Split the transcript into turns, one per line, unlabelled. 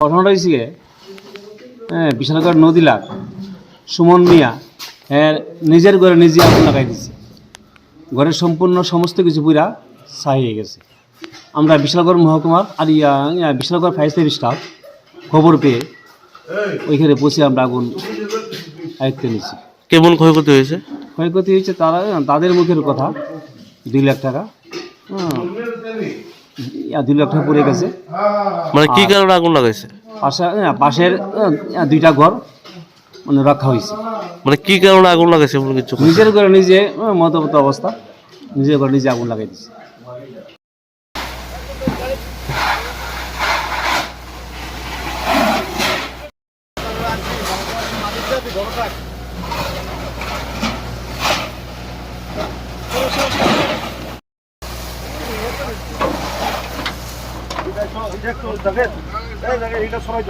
ঘটনাটা হয়েছে হ্যাঁ বিশালগড় নদী লাগ। সুমন মিয়া হ্যাঁ নিজের ঘরে নিজে আগুন লাগাই দিছে। ঘরের সম্পূর্ণ সমস্ত কিছু পুরা ছাই হয়ে গেছে। আমরা বিশালগড় মহকুমার আর ইয়া বিশালগড় ফায়ার সার্ভিস স্টাফ খবর পেয়ে ওইখানে পৌঁছে আমরা আগুন আয়ত্তে নিয়েছি।
কেমন ক্ষয়ক্ষতি হয়েছে?
ক্ষয়ক্ষতি হয়েছে তারা তাদের মুখের কথা দুই লাখ টাকা। হ্যাঁ দুই লাখ টাকা পড়ে গেছে।
মানে কি কারণে আগুন লাগাইছে?
পাশে হ্যাঁ, পাশের দুইটা ঘর মানে রক্ষা হয়েছে।
মানে কি কারণে আগুন লাগাইছে এমন কিছু
নিজের ঘরে নিজে আহ, মতবত অবস্থা। নিজের ঘরে নিজে আগুন লাগাই দিচ্ছে
দেখেন এটা সবাই